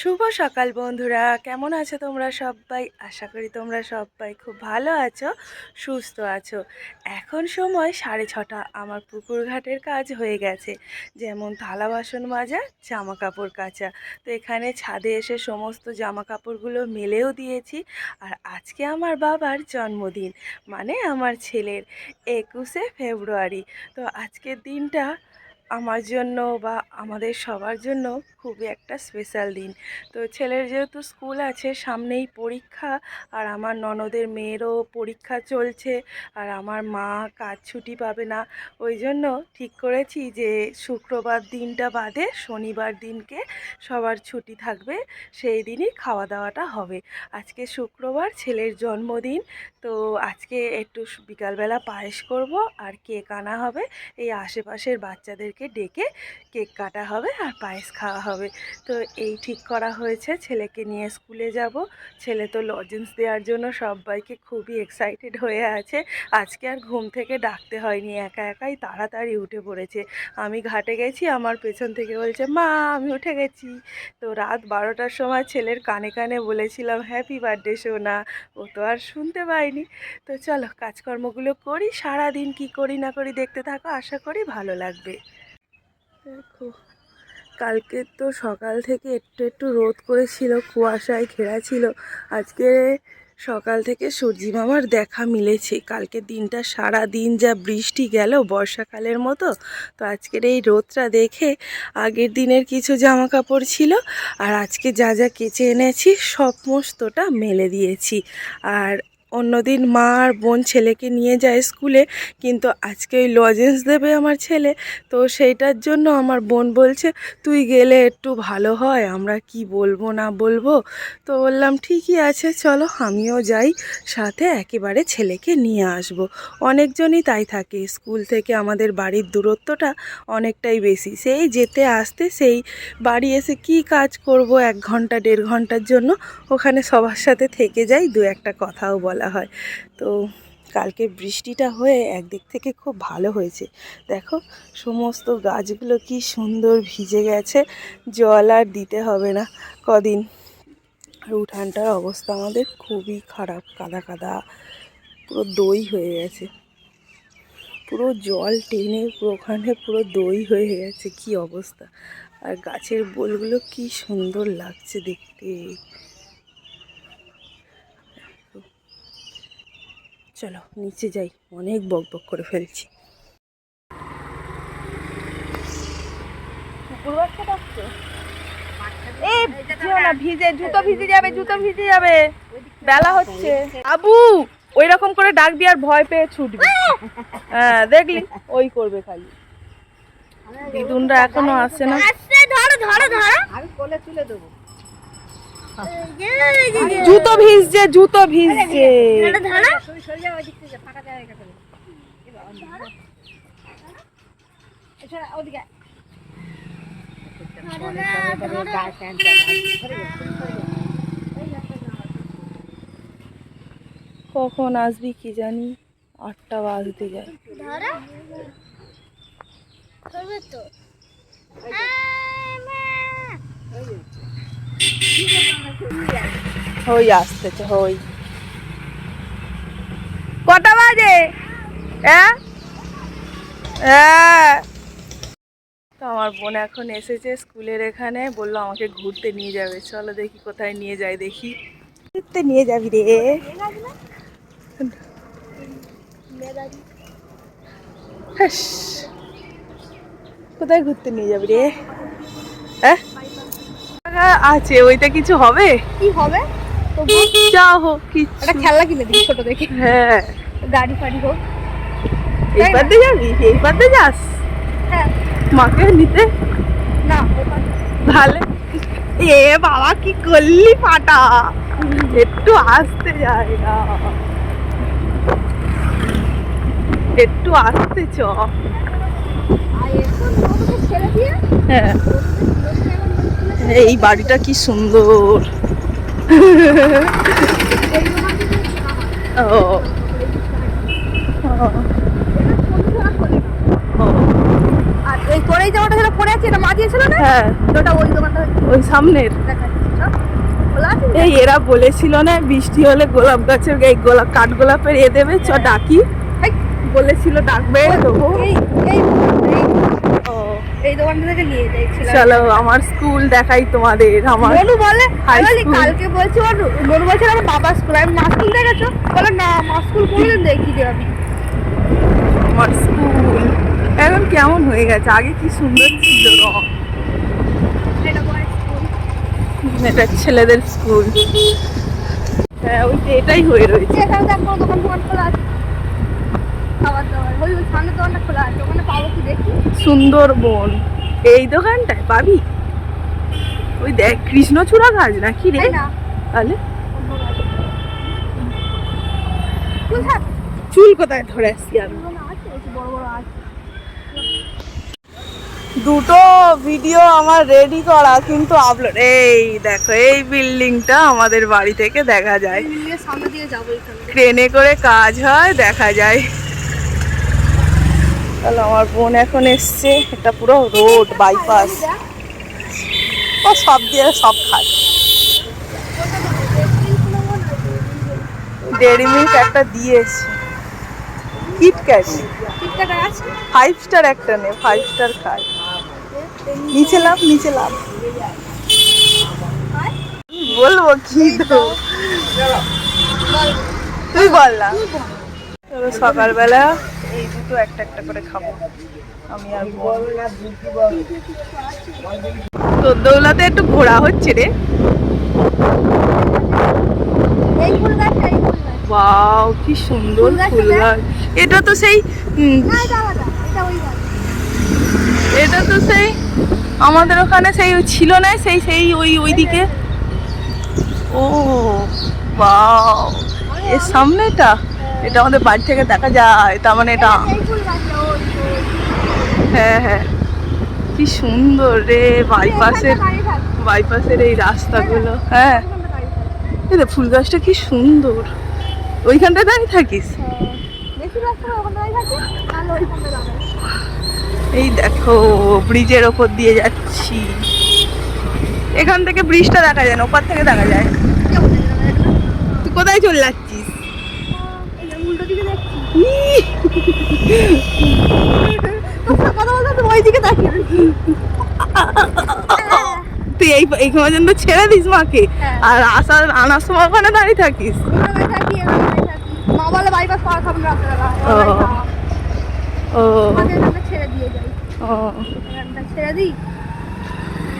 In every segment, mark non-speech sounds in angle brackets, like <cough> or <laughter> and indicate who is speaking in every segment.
Speaker 1: শুভ সকাল বন্ধুরা। কেমন আছো তোমরা সবাই? আশা করি তোমরা সবাই খুব ভালো আছো, সুস্থ আছো। এখন সময় সাড়ে ছটা। আমার পুকুর ঘাটের কাজ হয়ে গেছে। যেমন থালা বাসন মাজা জামা কাপড় কাচা। তো এখানে ছাদে এসে সমস্ত জামা কাপড়গুলো মেলেও দিয়েছি। আর আজকে আমার বাবার জন্মদিন মানে আমার ছেলের একুশে ফেব্রুয়ারি। তো আজকের দিনটা আমার জন্য বা আমাদের সবার জন্য খুবই একটা স্পেশাল দিন। তো ছেলের যেহেতু স্কুল আছে, সামনেই পরীক্ষা, আর আমার ননদের মেয়েরও পরীক্ষা চলছে, আর আমার মা কাজ ছুটি পাবে না। ওই জন্য ঠিক করেছি যে শুক্রবার দিনটা বাদে শনিবার দিনকে সবার ছুটি থাকবে, সেই দিনই খাওয়া দাওয়াটা হবে। আজকে শুক্রবার ছেলের জন্মদিন তো আজকে একটু বিকালবেলা পায়েস করব আর কেক আনা হবে। এই আশেপাশের বাচ্চাদেরকে ডেকে কেক কাটা হবে আর পায়েস খাওয়া হবে। তো এই ঠিক করা হয়েছে, ছেলেকে নিয়ে স্কুলে যাব। ছেলে তো লজেন্স দেওয়ার জন্য সবাইকে খুবই এক্সাইটেড হয়ে আছে। আজকে আর ঘুম থেকে ডাকতে হয়নি, একা একাই তাড়াতাড়ি উঠে পড়েছে। আমি ঘাটে গেছি, আমার পেছন থেকে বলছে, মা, আমি উঠে গেছি। তো রাত বারোটার সময় ছেলের কানে কানে বলেছিলাম হ্যাপি বার্থডে সোনা। ও তো আর শুনতে পাইনি তো চলো কাজকর্মগুলো করি সারা দিন কি করি না করি দেখতে থাকো, আশা করি ভালো লাগবে। দেখো, কালকে তো সকাল থেকে একটু একটু রোদ করেছিল, কুয়াশায় ঘেরা ছিল। আজকে সকাল থেকে সূর্যি মামার দেখা মিলেছে। কালকে দিনটা সারা দিন যা বৃষ্টি গেল, বর্ষাকালের মতো। তো আজকের এই রোদটা দেখে আগের দিনের কিছু জামা কাপড় ছিল, আর আজকে যা যা কেচে এনেছি সমস্তটা মেলে দিয়েছি। আর অন্যদিন মা আর বোন ছেলেকে নিয়ে যায় স্কুলে, কিন্তু আজকে ওই লজেন্স দেবে আমার ছেলে। তো সেইটার জন্য আমার বোন বলছে, তুই গেলে একটু ভালো হয়, আমরা কি বলব না বলব? তো বললাম, ঠিকই আছে, চলো আমিও যাই, সাথে একেবারে ছেলেকে নিয়ে আসব। অনেকজনই তাই থাকে, স্কুল থেকে আমাদের বাড়ির দূরত্বটা অনেকটাই বেশি। সেই যেতে আসতে সেই বাড়ি এসে কি কাজ করব, এক ঘণ্টা, দেড় ঘণ্টার জন্য ওখানে সবার সাথে থেকে যাই, দু একটা কথাও বলা হয়। তো কালকে বৃষ্টিটা হয়ে একদিক থেকে খুব ভালো হয়েছে। দেখো, সমস্ত গাছগুলো কি সুন্দর ভিজে গেছে, জল আর দিতে হবে না কদিন। আর উঠানটার অবস্থা আমাদের খুবই খারাপ, কাদা কাদা, পুরো দই হয়ে গেছে। পুরো জল টেনে পুরো ওখানে পুরো দই হয়ে গেছে, কি অবস্থা। আর গাছের বোলগুলো কি সুন্দর লাগছে দেখতে। চলো নিচে যাই। অনেক বক বক করে ফেলছি। এই ভিজে জুতো ভিজে যাবে জুতো ভিজে যাবে। বেলা হচ্ছে। আবু ওই রকম করে ডাকবি আর ভয় পেয়ে ছুটবি। হ্যাঁ দেখলি? ওই করবে খালি। দিদুনরা এখনও আসছে না।
Speaker 2: ধরো ধরো ধরো।
Speaker 3: আমি কোলে তুলে দেবো।
Speaker 1: জুতো ভিজছে জুতো ভিজছে। কখন আসবি কি জানি? আটটা বাজতে যায়।
Speaker 2: তো।
Speaker 1: হই আসতেছে হই। কটা বাজে? তো আমার বোন এখন এসেছে স্কুলের এখানে, বলল আমাকে ঘুরতে নিয়ে যাবে। চলো দেখি কোথায় নিয়ে যাই দেখি। ঘুরতে নিয়ে যাবি রে। কোথায় ঘুরতে নিয়ে যাবি রে? হ্যাঁ আছে ওইটা কিছু হবে?
Speaker 2: কি হবে?
Speaker 1: যা হোক কিছু।
Speaker 2: একটা খেলনা কিনে দিই ছোট দেখে।
Speaker 1: হ্যাঁ।
Speaker 2: গাড়ি ফাড়ি হোক।
Speaker 1: যাবি? যাস?
Speaker 2: হ্যাঁ।
Speaker 1: মাকে নিতে?
Speaker 2: না
Speaker 1: এ বাবা কি করলি ফাটা? একটু আসতে যায় না। একটু আসতে চ। হ্যাঁ। এই বাড়িটা কি সুন্দর। ও।
Speaker 2: ওই করেই জামাটা যেটা পরে আছে এটা মা দিয়েছিল না?
Speaker 1: হ্যাঁ।
Speaker 2: ওটা ওই দোকানটা।
Speaker 1: ওই সামনের।
Speaker 2: দেখাচ্ছি খোলা
Speaker 1: এই এরা বলেছিল না বৃষ্টি হলে গোলাপ গাছের এই গোলাপ কাঠ গোলাপের এ দেবে চ ডাকি। বলেছিল ডাকবে। দেবো
Speaker 2: এই এই এই দোকানটা থেকে নিয়ে
Speaker 1: চলো আমার স্কুল দেখাই তোমাদের আমার
Speaker 2: মনু বলে আমি কালকে বলছি মনু বলছে আমার বাবা স্কুল। আমি মা স্কুল দেখেছ? বলে না মা স্কুল কোনোদিন দেখিনি আমি।
Speaker 1: আমার স্কুল। এখন কেমন হয়ে গেছে? আগে কি সুন্দর ছিল রং?
Speaker 2: এটা
Speaker 1: ছেলেদের স্কুল। হ্যাঁ ওই এটাই হয়ে রয়েছে।
Speaker 2: এখানে দেখ কোনো দোকান দোকান খোলা আছে। খাবার দাবার। ওই ওই সামনের দোকানটা খোলা আছে ওখানে পাবো কি দেখি?
Speaker 1: সুন্দরবন। এই দোকানটায় পাবি? ওই দেখ কৃষ্ণচূড়া গাছ নাকি রে? তাহলে? চুল কোথায়? ধরে আসছি আমি। দুটো ভিডিও আমার রেডি করা কিন্তু আপলোড এই দেখো এই বিল্ডিংটা আমাদের বাড়ি থেকে দেখা যায়। ট্রেনে করে কাজ হয় দেখা যায়। তাহলে আমার বোন এখন এসছে এটা পুরো রোড বাইপাস ও সব দিয়ে সব খায়। ডেরি মিল্ক একটা দিয়েছে। কিটক্যাট ফাইভ স্টার একটা নে ফাইভ স্টার খায়। নিচে লাভ নিচে লাভ। বলব কি তুই বল না। সকালবেলা দুটো একটা একটা করে খাব। আমি আর। তোর দৌলাতে একটু ঘোরা হচ্ছে রে। ওয়াও কি সুন্দর
Speaker 2: ফুল।
Speaker 1: গাছ। এটা তো সেই
Speaker 2: এটা ওই
Speaker 1: তো সেই আমাদের ওখানে সেই ছিল না সেই সেই ওই ওইদিকে। ও বাও এর সামনেটা? এটা আমাদের বাড়ি থেকে দেখা যায় তার মানে এটা। হ্যাঁ হ্যাঁ। কি সুন্দর রে বাইপাসের। বাইপাসের এই রাস্তাগুলো হ্যাঁ। দেখ, ফুল গাছটা কি সুন্দর। ওইখানটায় দাঁড়িয়ে থাকিস? এই দেখো ব্রিজের ওপর দিয়ে যাচ্ছি। এখান থেকে ব্রিজটা দেখা যায় না ওপার থেকে দেখা যায়? তুই কোথায় চলে যাচ্ছিস
Speaker 2: এই যে উল্টো দিকে দেখছি
Speaker 1: ইহ,
Speaker 2: তোর সাথে কথা বলতে তো ওই দিকে তাকিয়ে রয়েছি।
Speaker 1: তুই এই এই পর্যন্ত ছেড়ে দিস মাকে?
Speaker 2: হ্যাঁ।
Speaker 1: আর আসার আনার সময় ওখানে দাঁড়িয়ে থাকিস।
Speaker 2: মা বলে বাইপাস পার খাবেন রাত্রেবেলা।
Speaker 1: ও।
Speaker 2: ছেড়ে দিয়ে যাই।
Speaker 1: ও।
Speaker 2: ছেড়ে দিই।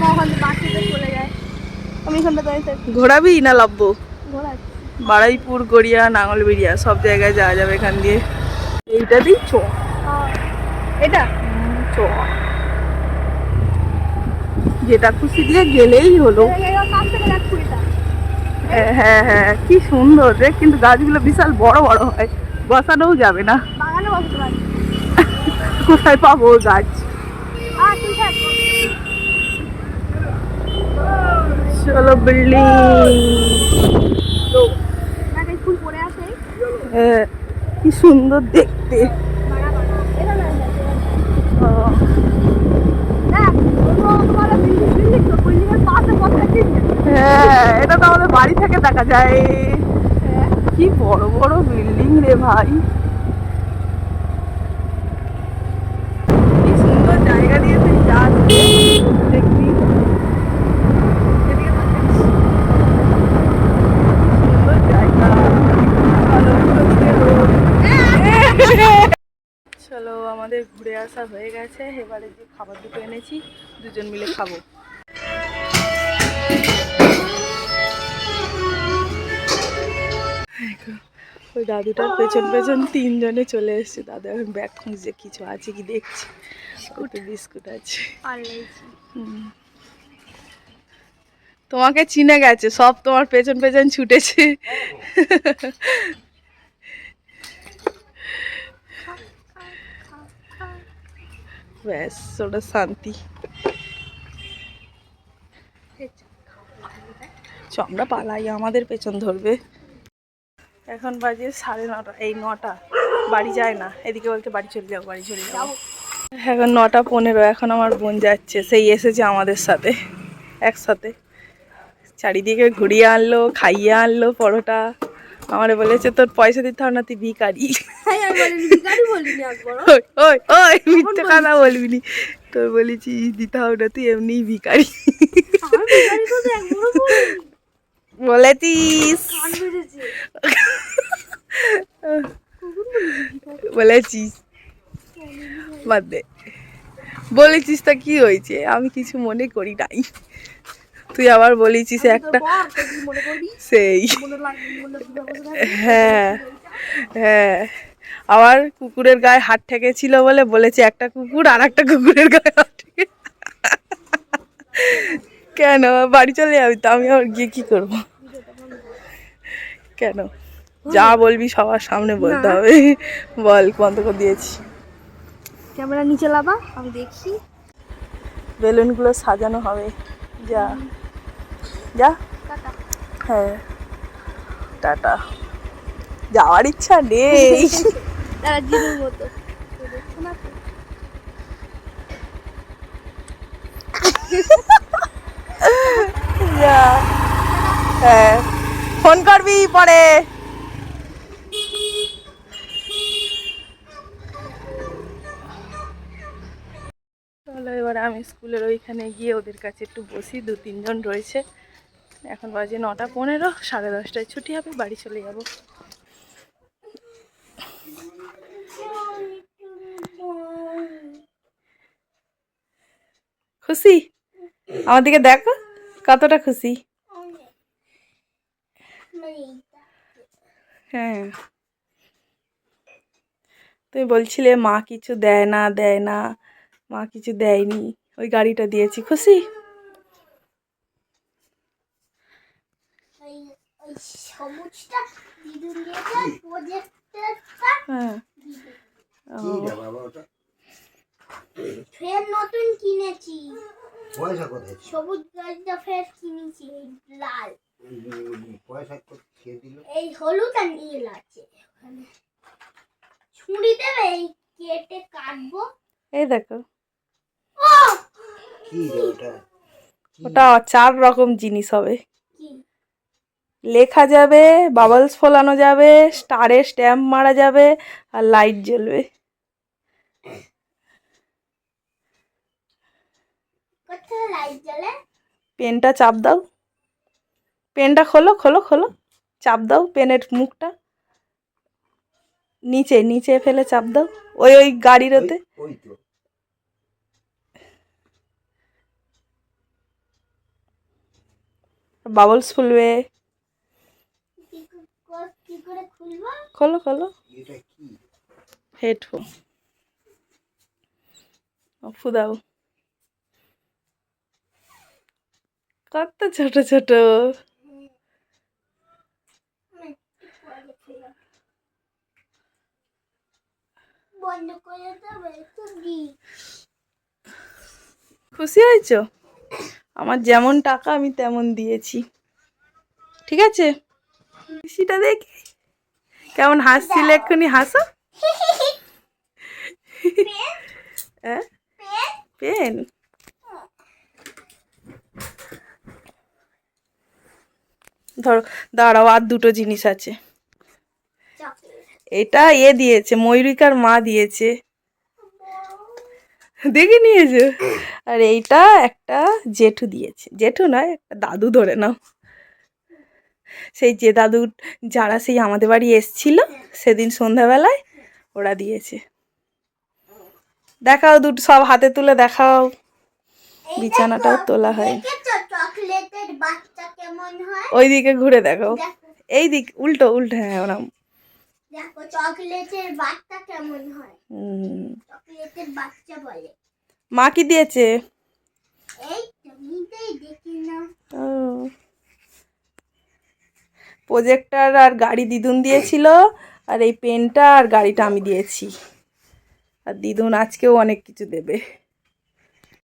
Speaker 2: মা ওখান থেকে বাসিতে চলে যায়। আমি এখানটা দাঁড়িয়ে থাকি।
Speaker 1: ঘোরাবি না লাভবো?
Speaker 2: ঘোরাচ্ছি।
Speaker 1: বাড়াইপুর গড়িয়া নাঙলবেড়িয়া সব জায়গায় যাওয়া যাবে এখান দিয়ে। এইটা দিই চ
Speaker 2: এটা?
Speaker 1: চ যেটা খুশি দিয়ে গেলেই হলো। হ্যাঁ হ্যাঁ কি সুন্দর রে কিন্তু গাছগুলো বিশাল বড় বড় হয়। বসানোও যাবে না। কোথায় পাবো গাছ? চলো বিল্ডিং।
Speaker 2: পাশে বসে ঠিক
Speaker 1: হ্যাঁ এটা তো আমাদের বাড়ি থেকে দেখা যায়। কি বড় বড় বিল্ডিং রে ভাই। কি সুন্দর জায়গা দিয়ে তুই যাস দেখবি এদিকে তাকাস। সুন্দর জায়গা ভালো উল্টো দিকে road। চলো আমাদের ঘুরে আসা হয়ে গেছে। এবারে যে খাবার দুটো এনেছি দুজন মিলে খাব। ওই দাদুটার পেছন পেছন তিনজনে চলে এসেছে। দাদু এখন ব্যাগ খুঁজছে কিছু আছে কি দেখছি। বিস্কুট। আছে। তোমাকে চিনে গেছে সব তোমার পেছন পেছন ছুটেছে। ব্যাস, ওটা শান্তি। আমরা পালাই, আমাদের পেছন ধরবে। এখন বাজে সাড়ে নটা, এই নটা। বাড়ি যায় না, এদিকে বলতে বাড়ি চলে যাও বাড়ি চলে যাও এখন নটা পনেরো, এখন আমার বোন যাচ্ছে, সেই এসেছে আমাদের সাথে, একসাথে। চারিদিকে ঘুরিয়ে আনলো, খাইয়ে আনলো, পরোটা। আমারে বলেছে তোর পয়সা দিতে হবে না তুই ভিকারি
Speaker 2: হ্যাঁ
Speaker 1: ওই ওই মিথ্যে কথা বলবি নি। তোর বলেছি দিতে হবে না তুই এমনিই ভিকারি বলেছিস। বলেছিস। বাদ দে। বলেছিস তা কি হয়েছে? আমি কিছু মনে করি নাই। তুই আবার বলেছিস একটা সেই। হ্যাঁ হ্যাঁ। আবার কুকুরের গায়ে হাত ঠেকেছিল বলে বলেছে একটা কুকুর আর একটা কুকুরের গায়ে হাত ঠেকে কেন? বাড়ি চলে যাবি তো আমি আবার গিয়ে কি করব? কেন? যা বলবি সবার সামনে বলতে হবে। বল বন্ধ করে দিয়েছি।
Speaker 2: ক্যামেরা নিচে লাবা আমি দেখি
Speaker 1: বেলুনগুলো সাজানো হবে। যা। যা। হ্যাঁ। টাটা। যাওয়ার ইচ্ছা নেই। <laughs> হ্যাঁ। ফোন করবি পরে। চলো এবার আমি স্কুলের ওইখানে গিয়ে ওদের কাছে একটু বসি। দু তিনজন রয়েছে। এখন বাজে নটা পনেরো, সাড়ে দশটায় ছুটি হবে, বাড়ি চলে যাব। খুশি? আমার দিকে দেখো, কতটা খুশি। হ্যাঁ। তুমি বলছিলে, মা কিছু দেয় না দেয় না। মা কিছু দেয়নি। ওই গাড়িটা দিয়েছি, খুশি
Speaker 2: ওই ওই সবুজটা দিদুন দিয়েছে প্রজেক্টরটা
Speaker 1: হ্যাঁ। ও,
Speaker 2: ফের নতুন কিনেছি।
Speaker 4: পয়সা কোথায়?
Speaker 2: সবুজ গাছটা ফের কিনেছি লাল।
Speaker 4: উম, পয়সা খেয়ে দিল?
Speaker 2: এই হলুদ আর নীল আছে ওখানে ছুরি দেবে এই কেটে কাটবো।
Speaker 1: এই দেখো।
Speaker 4: কি রে ওটা?
Speaker 1: ওটা চার রকম জিনিস হবে। লেখা যাবে বাবলস ফোলানো যাবে স্টারে স্ট্যাম্প মারা যাবে আর লাইট জ্বলবে।
Speaker 2: কোথায় লাইট জ্বলে?
Speaker 1: পেনটা চাপ দাও। পেনটা খোলো খোলো খোলো। চাপ দাও পেনের মুখটা। নিচে নিচে ফেলে চাপ দাও। ওই ওই গাড়ির ওতে। বাবলস ফুলবে
Speaker 2: কি করে- কি করে খুলবো
Speaker 1: খোলো খোলো। হেডফোন। অফু দাও। কত ছোট ছোট। খুশি হয়েছো? আমার যেমন টাকা, আমি তেমন দিয়েছি। ঠিক আছে? খুশিটা দেখি কেমন হাসছিলে এক্ষুনি? হাসো। পেন ধরো দাঁড়াও আর দুটো জিনিস আছে। এটা এ দিয়েছে ময়ূরিকার মা দিয়েছে। দেখে নিয়েছো? আর এইটা একটা জেঠু দিয়েছে। জেঠু নয় একটা দাদু ধরে নাও। সেই যে দাদু যারা সেই আমাদের বাড়ি এসছিল সেদিন সন্ধ্যাবেলায় ওরা দিয়েছে। দেখাও দুটো সব হাতে তুলে দেখাও। বিছানাটাও তোলা হয়। ওই দিকে ঘুরে দেখাও
Speaker 2: দেখো।
Speaker 1: এই দিক উল্টো উল্টো হ্যাঁ ওরম। মা কি দিয়েছে
Speaker 2: এই তুমিতেই দেখি না
Speaker 1: ও প্রজেক্টর আর গাড়ি দিদুন দিয়েছিল, আর এই পেনটা আর গাড়িটা আমি দিয়েছি। আর দিদুন আজকেও অনেক কিছু দেবে।